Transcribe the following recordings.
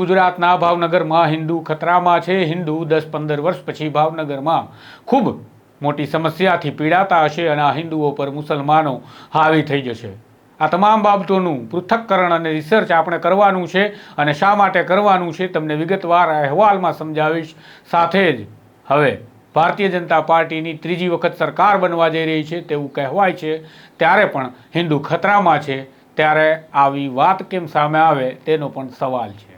ગુજરાતના ભાવનગરમાં હિન્દુ ખતરામાં છે. હિન્દુ દસ પંદર વર્ષ પછી ભાવનગરમાં ખૂબ મોટી સમસ્યાથી પીડાતા હશે અને આ હિન્દુઓ પર મુસલમાનો હાવી થઈ જશે. આ તમામ બાબતોનું પૃથક્કરણ અને રિસર્ચ આપણે કરવાનું છે અને શા માટે કરવાનું છે તમને વિગતવાર અહેવાલમાં સમજાવીશ. સાથે જ હવે ભારતીય જનતા પાર્ટીની ત્રીજી વખત સરકાર બનવા જઈ રહી છે તેવું કહેવાય છે. ત્યારે પણ હિન્દુ ખતરામાં છે. ત્યારે આવી વાત કેમ સામે આવે તેનો પણ સવાલ છે.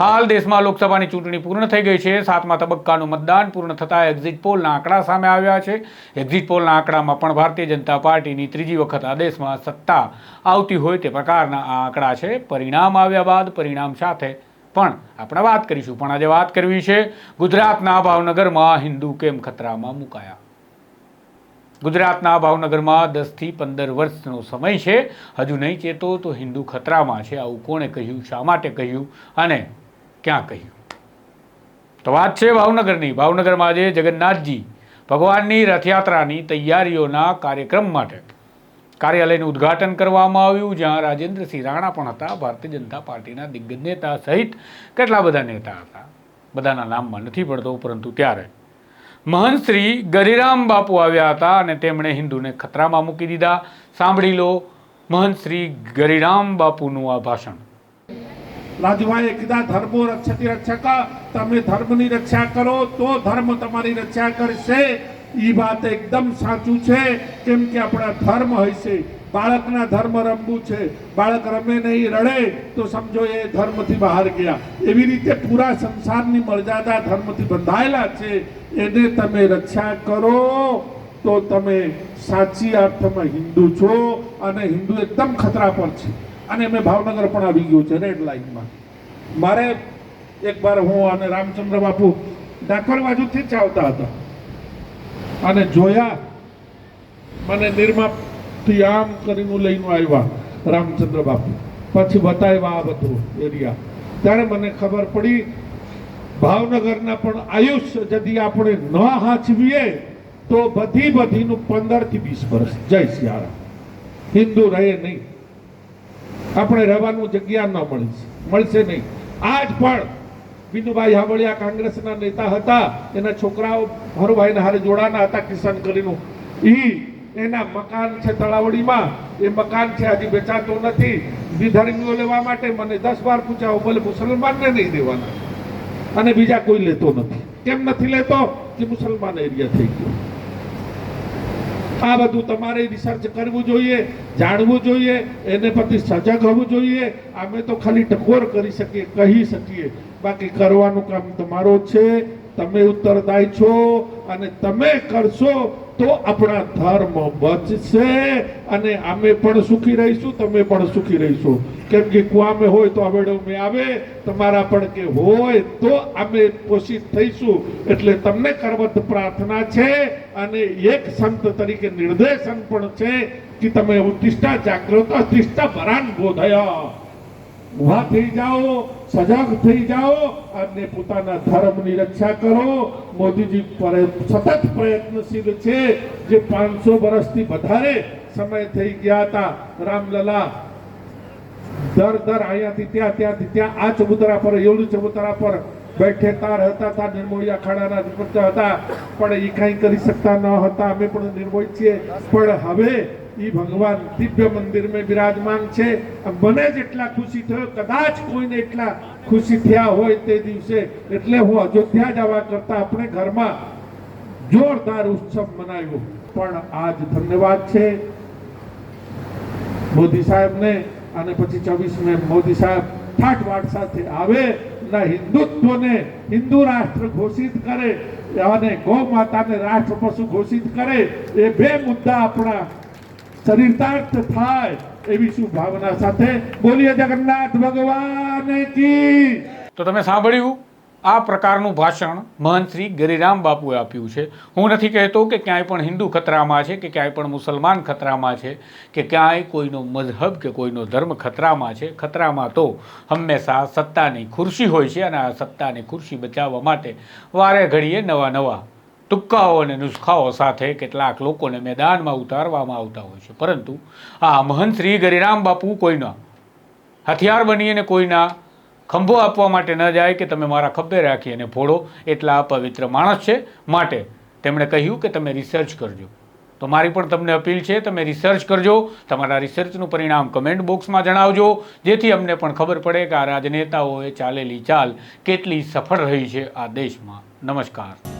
હાલ દેશમાં લોકસભાની ચૂંટણી પૂર્ણ થઈ ગઈ છે. સાતમા તબક્કાનું મતદાન પૂર્ણ થતાં એક્ઝિટ પોલના આંકડા સામે આવ્યા છે. એક્ઝિટ પોલના આંકડામાં પણ ભારતીય જનતા પાર્ટીની ત્રીજી વખત આ દેશમાં સત્તા આવતી હોય તે પ્રકારના આ આંકડા છે. પરિણામ આવ્યા બાદ પરિણામ સાથે પણ આપણે વાત કરીશું. પણ આજે વાત કરવી છે ગુજરાતના ભાવનગરમાં હિન્દુ કેમ ખતરામાં મુકાયા? ગુજરાતના ભાવનગરમાં દસથી પંદર વર્ષનો સમય છે. હજુ નહીં ચેતો તો હિન્દુ ખતરામાં છે. આવું કોણે કહ્યું? શા માટે કહ્યું? અને ક્યાં કહ્યું? તો વાત છે ભાવનગરની. ભાવનગરમાં આજે જગન્નાથજી ભગવાનની રથયાત્રાની તૈયારીઓના કાર્યક્રમ માટે કાર્યાલયનું ઉદ્ઘાટન કરવામાં આવ્યું, જ્યાં રાજેન્દ્રસિંહ રાણા પણ હતા. ભારતીય જનતા પાર્ટીના દિગ્ગજ નેતા સહિત કેટલા બધા નેતા હતા? બધાના નામમાં નથી પડતો, પરંતુ ત્યારે મહંત ગરિરામ બાપુ આવ્યા હતા અને તેમણે હિન્દુને ખતરામાં મૂકી દીધા. સાંભળી લો મહંત શ્રી ગરિરામ બાપુનું આ ભાષણ. રાજુભાઈએ કીધા, ધર્મો રક્ષતી રક્ષક, તમે ધર્મની રક્ષા કરો તો ધર્મ તમારી રક્ષા કરશે. એ વાત એકદમ સાચું છે, કેમ કે આપણા ધર્મ હશે બાળકના ધર્મ રમવું છે. બાળક રમે નહીં, રડે, તો સમજો એ ધર્મથી બહાર ગયા. એવી રીતે પૂરા સંસારની મર્યાદા ધર્મથી બંધાયેલા છે. એને તમે રક્ષા કરો તો તમે સાચી અર્થમાં હિન્દુ છો. અને હિન્દુ એકદમ ખતરા પર છે. અને મેં ભાવનગર પણ આવી ગયું છે રેડ લાઇનમાં. મારે એકવાર હું અને રામચંદ્ર બાપુ ડાકોર બાજુથી જ આવતા હતા. અને જોયા, મને નિર્માપથી આમ કરીને લઈને આવ્યા રામચંદ્ર બાપુ. પછી બતાવ્યા આ બધું એરિયા. ત્યારે મને ખબર પડી, ભાવનગરના પણ આયુષ્ય જદી આપણે ન હાચવીએ, તો બધી બધીનું પંદરથી વીસ વર્ષ. જય શિયારા હિન્દુ રહે નહીં. આપણે રહેવાનું જગ્યા ન મળશે. મળશે નહીં. આજ પણ વિનુભાઈ હાવળિયા કોંગ્રેસના નેતા હતા. એના છોકરાઓ ભરુભાઈના હારે જોડાના હતા કિસાન કરીનું ઈ એના મકાન છે તળાવડીમાં. એ મકાન છે હજી વેચાતો નથી. વિધર્મીઓ લેવા માટે મને દસ વાર પૂછાવો બોલે મુસલમાનને નહીં દેવાના. અને બીજા કોઈ લેતો નથી. કેમ નથી લેતો? કે મુસલમાન એરિયા થઈ ગયો. આ બધું તમારે રિસર્ચ કરવું જોઈએ, જાણવું જોઈએ, એને પ્રતિ સજગ હોવું જોઈએ. અમે તો ખાલી ટકોર કરી શકીએ, કહી શકીએ. બાકી કરવાનું કામ તમારો છે. તમે ઉત્તરદાયી છો. અને તમે કરશો તો આપણા ધર્મ બચશે. અને અમે પણ સુખી રહીશું, તમે પણ સુખી રહીશું. કેમ કે કુવામે હોય તો આવેડો મેં આવે, તમારા પણ કે હોય તો અમે પોષિત થઈશું. એટલે તમને કરવત પ્રાર્થના છે અને એક સંત તરીકે નિર્દેશન પણ છે કે તમે ઉત્તિષ્ઠા જાગ્રત અતિષ્ઠા ભરાન બોધય ઊભા થઈ જાઓ સજાગ થઈ જાઓ અને પોતાના ધર્મની રક્ષા કરો. મોદીજી સતત પ્રયત્નશીલ છે. જે પાંચસો વર્ષથી વધારે સમય થઈ ગયા હતા. રામલલા, દર દર અહીંયાથી ત્યાં, ત્યાંથી ત્યાં, આ ચબૂતરા પર એવું ચબૂતરા પર બેઠેતા રહેતા હતા નિર્મોહી અખાડાના અધિપત્ય હતા. પણ એ કાંઈ કરી શકતા ન હતા. અમે પણ નિર્મોહી છીએ. પણ હવે ઈ ભગવાન દિવ્ય મંદિરમાં બિરાજમાન છે. મને જેટલા ખુશી થયો, કદાચ કોઈને એટલા ખુશી થયા હોય તે દિવસે. એટલે હું અયોધ્યા જવા કરતા આપણે ઘરમાં જોરદાર ઉત્સવ મનાવ્યો. પણ આજ ધન્યવાદ છે મોદી સાહેબને અને પછી ચોવીસ મે મોદી સાહેબ ઠાઠવાટ સાથે આવે ના હિન્દુત્વને હિન્દુ રાષ્ટ્ર ઘોષિત કરે અને ગૌ માતાને રાષ્ટ્ર પશુ ઘોષિત કરે, એ બે મુદ્દા આપણા ચરિતાર્થ થાય એવી શું ભાવના સાથે બોલીએ, જગન્નાથ ભગવાન કી તો તમે સાંભળ્યું? આ પ્રકારનું ભાષણ મહંત શ્રી ગરિરામ બાપુએ આપ્યું છે. હું નથી કહેતો કે ક્યાંય પણ હિન્દુ ખતરામાં છે કે ક્યાંય પણ મુસલમાન ખતરામાં છે કે ક્યાંય કોઈનો મઝહબ કે કોઈનો ધર્મ ખતરામાં છે. ખતરામાં તો હંમેશા સત્તાની ખુરશી હોય છે અને આ સત્તાની ખુરશી બચાવવા માટે વારે ઘડીએ નવા નવા તુક્કાઓ અને નુસ્ખાઓ સાથે કેટલાક લોકોને મેદાનમાં ઉતારવામાં આવતા હોય છે. પરંતુ આ મહંત શ્રી ગરિરામ બાપુ કોઈના હથિયાર બની અને કોઈના ખંભો આપવા માટે ન જાય કે તમે મારા ખભે રાખી અને ફોડો એટલા પવિત્ર માણસ છે માટે તેમણે કહ્યું કે તમે રિસર્ચ કરજો. તો મારી પણ તમને અપીલ છે, તમે રિસર્ચ કરજો, તમારા રિસર્ચનું પરિણામ કમેન્ટ બોક્સમાં જણાવજો, જેથી અમને પણ ખબર પડે કે આ રાજનેતાઓએ ચાલેલી ચાલ કેટલી સફળ રહી છે આ દેશમાં. નમસ્કાર.